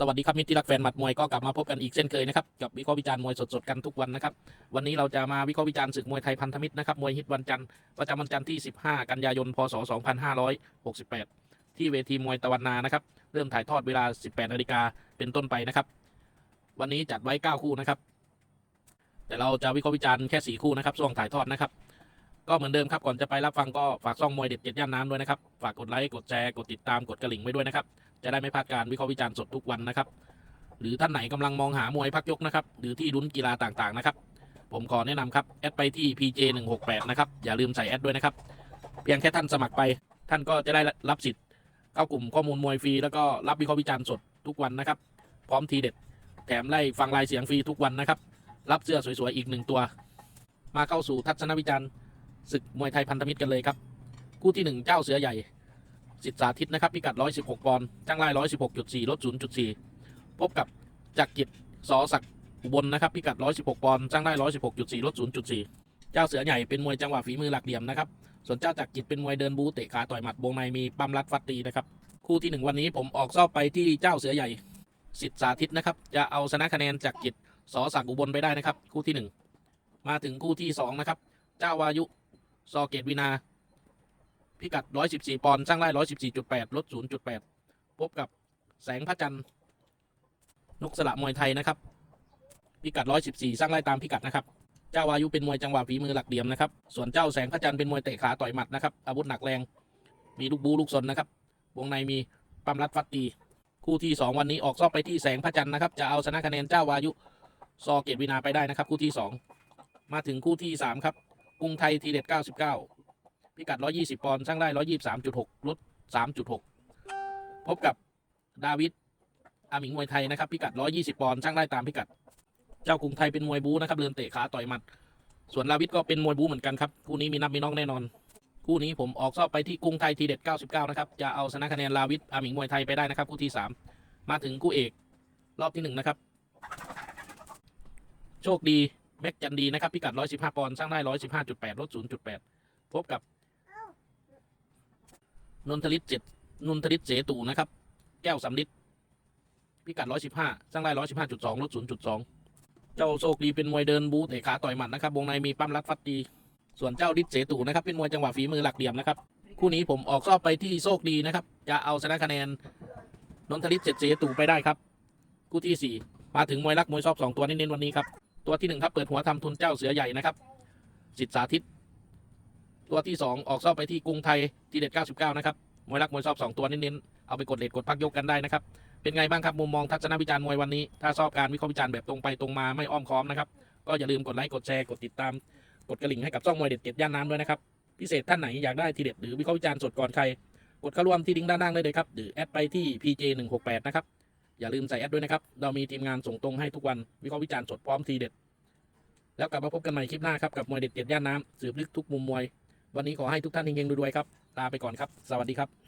สวัสดีครับมิตรที่รักแฟนหมัดมวยก็กลับมาพบกันอีกเช่นเคยนะครับกับวิเคราะห์วิจารณ์มวยสดๆกันทุกวันนะครับวันนี้เราจะมาวิเคราะห์วิจารณ์ศึกมวยไทยพันธมิตรนะครับมวยฮิตวันจันทร์ประจำวันจันทร์ที่ 15 กันยายน พศ 2568 ที่เวทีมวยตะวันนานะครับเริ่มถ่ายทอดเวลา 18นาฬิกาเป็นต้นไปนะครับ วันนี้จัดไว้ 9 คู่นะครับ แต่เราจะวิเคราะห์วิจารณ์แค่ 4 คู่นะครับช่วงถ่ายทอดนะครับ ก็เหมือนเดิมครับก่อนจะไปรับฟังก็ฝากซ่องมวยเด็ดเจ็ดย่านน้ำด้วยนะครับฝากกดไลค์กดแชร์กดติดตามกดกระลิ่งไว้ด้วยนะครับจะได้ไม่พลาดการวิเคราะห์วิจารณ์สดทุกวันนะครับหรือท่านไหนกำลังมองหามวยพักยกนะครับหรือที่ลุ้นกีฬาต่างๆนะครับผมขอแนะนำครับแอดไปที่ PJ 1 6 8นะครับอย่าลืมใส่แอดด้วยนะครับเพียงแค่ท่านสมัครไป ท่านก็จะได้รับสิทธิ์เข้ากลุ่มข้อมูลมวยฟรีแล้วก็รับวิเคราะห์วิจารณ์สดทุกวันนะครับพร้อมทีเด็ดแถมไล่ฟังรายเสียงฟรีทุกวันนะครับรับเสื้อสวยๆอีกหนึ่งตัว มาเข้าสู่ทัศนวิจารณ์ ศึกมวยไทยพันธมิตรกันเลยครับ คู่ที่หนึ่งเจ้าเสือใหญ่ สิทธิสาธิตนะครับ พิกัด 116 ปอนด์จ้างไล่116.4 ลด 0.4 พบกับจักรกิจสอศักดิ์อุบลนะครับ พิกัด 116 ปอนด์จ้างไล่116.4 ลด 0.4 เจ้าเสือใหญ่เป็นมวยจังหวะฝีมือหลักเหลี่ยมนะครับ ส่วนเจ้าจักรกิจเป็นมวยเดินบูเตะขาต่อยหมัดวงในมีปั้มรัดฟัดตีนะครับ คู่ที่หนึ่งวันนี้ผมออกซอบไปที่เจ้าเสือใหญ่ สิทธิสาธิตนะครับ จะเอาชนะคะแนนจากรกิจสอศักดิ์อุบลไปได้นะครับ คู่ที่หนึ่งมาถึงคู่ที่สองนะครับ เจ้าวายุ ซอเกตวินา พิกัด 114 ปอนด์สร้างไล่114.8 ลด 0.8 พบกับแสงพระจันทร์นกสละมวยไทยนะครับ พิกัด 114 สร้างไล่ตามพิกัดนะครับ เจ้าวายุเป็นมวยจังหวะฝีมือหลักเหลี่ยมนะครับ ส่วนเจ้าแสงพระจันทร์เป็นมวยเตะขาต่อยหมัดนะครับ อาวุธหนักแรง มีลูกบูลูกซนนะครับ วงในมีปั๊มรัดฟัดตีคู่ที่ 2 วันนี้ออกซอบไปที่แสงพระจันทร์นะครับ จะเอาชนะคะแนนเจ้าวายุ ซอเกตวินาไปได้นะครับ คู่ที่ 2 มาถึงคู่ที่ 3 ครับ กรุงไทยทีเด็ด99 พิกัด 120 ปอนด์ช่างได้ 123.6 ลด 3.6 พบกับดาวิดอาหมิงมวยไทยนะครับ พิกัด 120 ปอนด์ช่างได้ตามพิกัด เจ้ากรุงไทยเป็นมวยบูนะครับเดินเตะขาต่อยหมัด ส่วนลาวิดก็เป็นมวยบูเหมือนกันครับ คู่นี้มีนับมีน้องแน่นอน คู่นี้ผมออกซอบไปที่กรุงไทยทีเด็ด99 นะครับ จะเอาชนะคะแนนลาวิดอาหมิงมวยไทยไปได้นะครับ คู่ที่ 3 มาถึงคู่เอก รอบที่1นะครับ โชคดี แม็กจันดีนะครับ พิกัด 115 ปอนด์ช่างได้ 115.8 ลด 0.8 พบกับ นนทลิศเจ็ดนนทลิศเสตูนะครับ แก้วสำลิดพิกัด 115 สร้างได้ 115.2 ลด 0.2 เจ้าโชคดีเป็นมวยเดินบูเตะขาต่อยหมัดนะครับ วงในมีปั้มรัดฟัดตีส่วนเจ้าลิศเสตูนะครับ เป็นมวยจังหวะฝีมือหลักเหลี่ยมนะครับ คู่นี้ผมออกซอบไปที่โชคดีนะครับ จะเอาชนะคะแนน นนทลิศเจ็ดเสตูไปได้ครับ คู่ที่ 4 มาถึงมวยรักมวยชอบสองตัวเน้นๆวันนี้ครับ ตัวที่หนึ่งครับเปิดหัวทำทุนเจ้าเสือใหญ่นะครับสิทธิสาธิต ตัวที่2ออกซอบไปที่กรุงไทยทีเด็ด 99 นะครับมวยรักมวยชอบ2ตัวเน้นๆเอาไปกดเลทกดพักยกกันได้นะครับเป็นไงบ้างครับมุมมองทัศนวิจารณ์มวยวันนี้ ถ้าชอบการวิเคราะห์วิจารณ์แบบตรงไปตรงมาไม่อ้อมค้อมนะครับก็อย่าลืมกดไลค์กดแชร์กดติดตามกดกระลิ่งให้กับช่องมวยเด็ดเจ็ดย่านน้ำด้วยนะครับพิเศษท่านไหนอยากได้ทีเด็ดหรือวิเคราะห์วิจารณ์สดก่อนใครกดเข้าร่วมที่ลิงก์ด้านล่างได้เลยครับหรือแอดไปที่ PJ 1 6 8นะครับ อย่าลืมใส่แอปด้วยนะครับ เรามีทีมงานส่งตรงให้ทุกวันวิเคราะห์วิจารณ์สดพร้อมทีเด็ด แล้วกลับมาพบกันใหม่คลิปหน้าครับ กับมวยเด็ดเด็ดย่านน้ำสืบลึกทุกมุมมวย วันนี้ขอให้ทุกท่านเฮงๆรวยๆครับลาไปก่อนครับ สวัสดีครับ